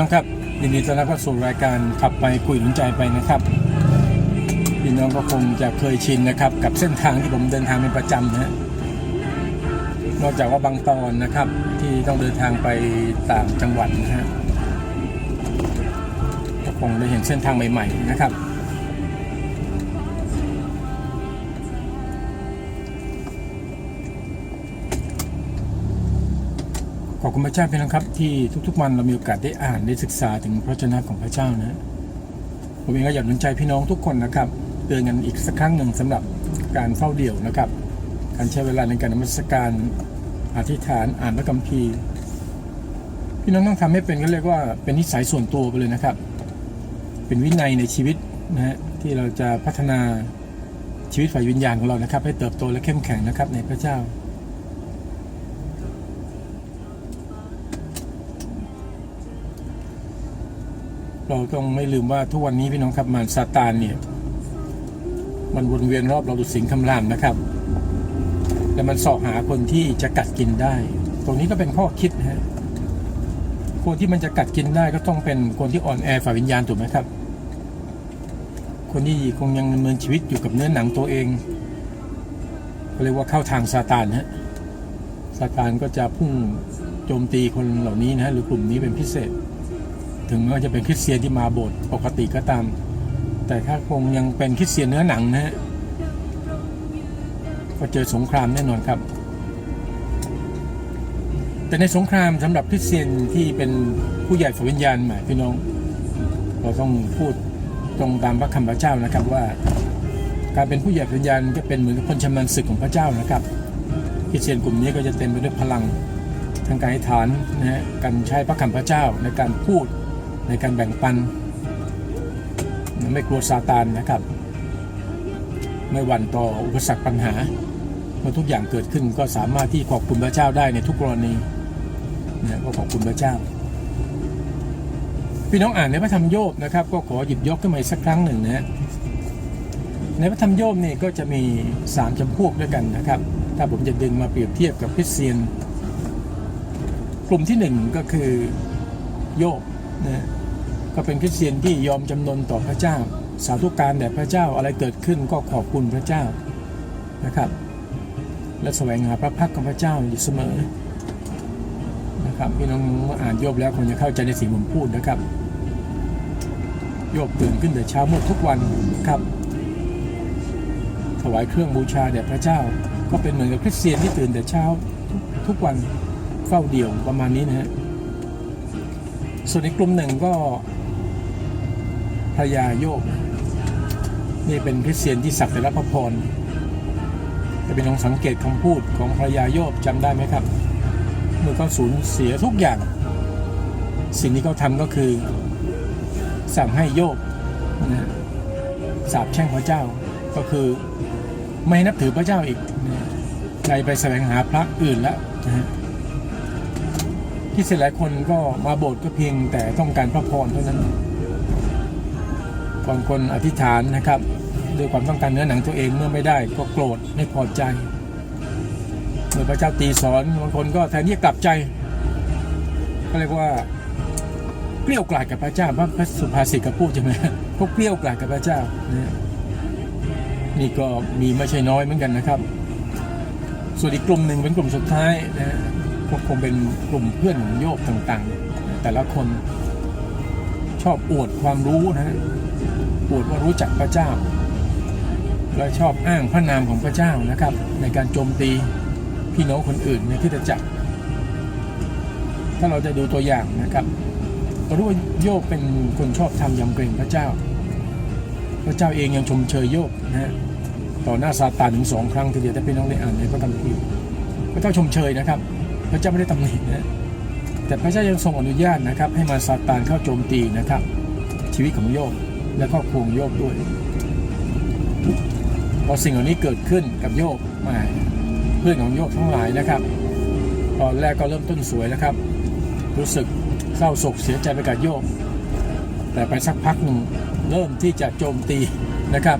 น้องครับยินดีต้อนรับเข้าสู่รายการขับไปคุยหนุนใจไปนะครับพี่น้องก็คงจะเคยชินนะครับ กับเส้นทางที่ผมเดินทางเป็นประจำนะฮะนอกจากว่าบางตอนนะครับ ที่ต้องเดินทางไปต่างจังหวัดนะฮะก็คงได้เห็นเส้นทางใหม่ ๆ นะครับ ขอบคุณพระเจ้าพี่น้องครับ ที่ทุกๆวันเรามีโอกาสได้อ่านได้ศึกษาถึงพระเจ้าของพระเจ้านะผมเองก็อยากหนุนใจพี่น้องทุกคนนะครับเตือนกันอีกสักครั้งหนึ่งสำหรับการเฝ้าเดี่ยวนะครับ การใช้เวลาในการนมัสการอธิษฐานอ่านพระคัมภีร์ พี่น้องต้องทำให้เป็นก็เรียกว่าเป็นนิสัยส่วนตัวไปเลยนะครับ เป็นวินัยในชีวิตนะฮะที่เราจะพัฒนาชีวิตฝ่ายวิญญาณของเรานะครับ ให้เติบโตและเข้มแข็งนะครับในพระเจ้า เราต้องไม่ลืมว่าทุกวันนี้พี่น้องครับมารซาตานเนี่ย มันวนเวียนรอบเราดุสิงคำรามนะครับ และมันสาะหาคนที่จะกัดกินได้ ตรงนี้ก็เป็นข้อคิดนะฮะคนที่มันจะกัดกินได้ก็ต้องเป็นคนที่อ่อนแอฝ่ายวิญญาณถูกไหมครับ คนที่คงยังดำเนินชีวิตอยู่กับเนื้อหนังตัวเองเรียกว่าเข้าทางซาตานฮะซาตานก็จะพุ่งโจมตีคนเหล่านี้นะฮะหรือกลุ่มนี้เป็นพิเศษ ถึงแม้ว่าจะเป็นคริสเตียนที่มาโบสถ์ปกติก็ตาม แต่ถ้าคงยังเป็นคริสเตียนเนื้อหนังนะฮะก็เจอสงครามแน่นอนครับ แต่ในสงครามสำหรับคริสเตียนที่เป็นผู้ใหญ่ฝ่ายวิญญาณหมายพี่น้อง เราต้องพูดตรงตามพระคำพระเจ้านะครับว่า การเป็นผู้ใหญ่ฝ่ายวิญญาณก็เป็นเหมือนกับคนชำนาญศึกของพระเจ้านะครับคริสเตียนกลุ่มนี้ก็จะเต็มไปด้วยพลังทางการอธิษฐานนะฮะการใช้พระคำพระเจ้าในการพูด ในการแบ่งปัน ไม่กลัวซาตานนะครับ ไม่หวั่นต่ออุปสรรคปัญหา เมื่อทุกอย่างเกิดขึ้นก็สามารถที่ขอบคุณพระเจ้าได้ในทุกกรณีนะก็ขอบคุณพระเจ้า พี่น้องอ่านในพระธรรมโยบนะครับ ก็ขอหยิบยกขึ้นมาอีกสักครั้งหนึ่งนะในพระธรรมโยบนี่ก็จะมีสามจำพวกด้วยกันนะครับ ถ้าผมจะดึงมาเปรียบเทียบกับคริสเตียน กลุ่มที่หนึ่งก็คือโยบนะ ก็เป็นคริสเตียนที่ยอมจำนนต่อพระเจ้า สาธุการแด่พระเจ้าอะไรเกิดขึ้นก็ขอบคุณพระเจ้านะครับ และแสวงหาพระพักของพระเจ้าอยู่เสมอนะครับพี่น้องเมื่ออ่านโยบแล้วคงจะเข้าใจในสิ่งผมพูดนะครับ โยบตื่นขึ้นแต่เช้ามืดทุกวันครับ ถวายเครื่องบูชาแด่พระเจ้า ก็เป็นเหมือนกับคริสเตียนที่ตื่นแต่เช้าทุกทุกวันเฝ้าเดี่ยวประมาณนี้นะฮะ ส่วนอีกกลุ่มหนึ่งก็พระยาโยบนี่เป็นคริสเตียนที่สักแต่รับพระพรจะเป็นองสังเกตคำพูดของพระยาโยบจำได้ไหมครับ เมื่อเขาสูญเสียทุกอย่าง สิ่งที่เขาทำก็คือ สั่งให้โยบนะสาบแช่งพระเจ้าก็คือไม่นับถือพระเจ้าอีกใจไปแสวงหาพระอื่นแล้วนะ ที่เสร็จหลายคนก็มาโบสถ์ก็เพียงแต่ต้องการพระพรเท่านั้นบางคนอธิษฐานนะครับด้วยความต้องการเนื้อหนังตัวเองเมื่อไม่ได้ก็โกรธไม่พอใจเมื่อพระเจ้าตีสอนบางคนก็แทนที่จะกลับใจ ก็เรียกว่าเกลี้ยวกล่อมกับพระเจ้าพระพระสุภาษิตกับพูดใช่ไหมพวกเกลี้ยวกล่อมกับพระเจ้านะนี่ก็มีไม่ใช่น้อยเหมือนกันนะครับ ส่วนอีกกลุ่มหนึ่งเป็นกลุ่มสุดท้ายนะ ก็คงเป็นกลุ่มเพื่อนโยบต่างๆ แต่ละคนชอบอวดความรู้นะ อวดว่ารู้จักพระเจ้า และชอบอ้างพระนามของพระเจ้านะครับ ในการโจมตีพี่น้องคนอื่นในที่จักร ถ้าเราจะดูตัวอย่างนะครับเรารู้ว่าโยบเป็นคนชอบทำยำเกรงพระเจ้า พระเจ้าเองยังชมเชยโยบนะฮะต่อหน้าซาตานถึงสองครั้งทีเดียวถ้าพี่น้องได้อ่านในพระคัมภีร์พระเจ้าชมเชยนะครับ พระเจ้าไม่ได้ตำหนินะแต่พระเจ้ายังทรงอนุญาตนะครับ ให้มาซาตานเข้าโจมตีนะครับ ชีวิตของโยบและครอบครัวโยบด้วยพอสิ่งเหล่านี้เกิดขึ้นกับโยบมาเพื่อนของโยบทั้งหลายนะครับ ตอนแรกก็เริ่มต้นสวยนะครับ รู้สึกเศร้าโศกเสียใจไปกับโยบแต่ไปสักพักหนึ่งเริ่มที่จะโจมตีนะครับ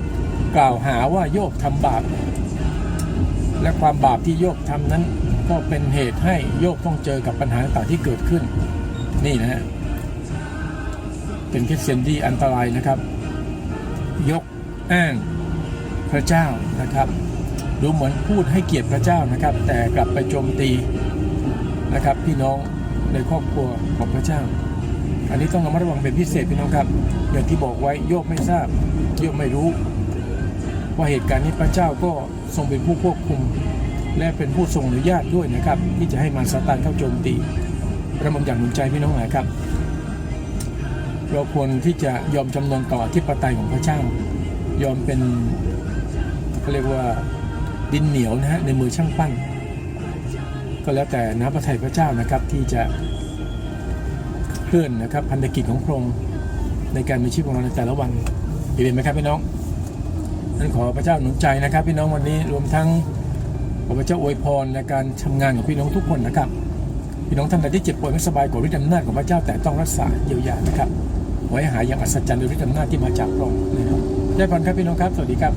กล่าวหาว่าโยบทำบาปและความบาปที่โยบทำนั้น ก็เป็นเหตุให้โยบต้องเจอกับปัญหาต่างที่เกิดขึ้น นี่นะฮะเป็นคริสเตียนที่อันตรายนะครับ ยกอ้างพระเจ้านะครับ ดูเหมือนพูดให้เกียรติพระเจ้านะครับ แต่กลับไปโจมตีนะครับ พี่น้องในครอบครัวของพระเจ้า อันนี้ต้องระมัดระวังเป็นพิเศษพี่น้องครับ อย่างที่บอกไว้โยบไม่ทราบโยบไม่รู้ ว่าเหตุการณ์นี้พระเจ้าก็ทรงเป็นผู้ควบคุม และเป็นผู้ทรงอนุญาตด้วยนะครับ ที่จะให้มารซาตานเข้าโจมตีระมังอย่างหนุนใจพี่น้องหลายครับ เราควรที่จะยอมจำนนต่ออธิปไตยของพระเจ้ายอมเป็นเขาเรียกว่าดินเหนียวนะฮะในมือช่างปั้น ก็แล้วแต่น้ำพระทัยพระเจ้านะครับที่จะเคลื่อนนะครับพันธกิจของพระองค์ในการมีชีวิตของเราในแต่ละวันเห็นไหมครับพี่น้องนั้นขอพระเจ้าหนุนใจนะครับ พี่น้องวันนี้รวมทั้ง ขอพระเจ้าอวยพรในการทำงานของพี่น้องทุกคนนะครับ พี่น้องท่านใดที่เจ็บป่วยไม่สบายกว่าฤทธิ์อำนาจของพระเจ้าแต่ต้องรักษาเยียวยานะครับไว้หายอย่างอัศจรรย์โดยฤทธิ์อำนาจที่มาจากพระองค์นะครับได้พรครับพี่น้องครับ สวัสดีครับ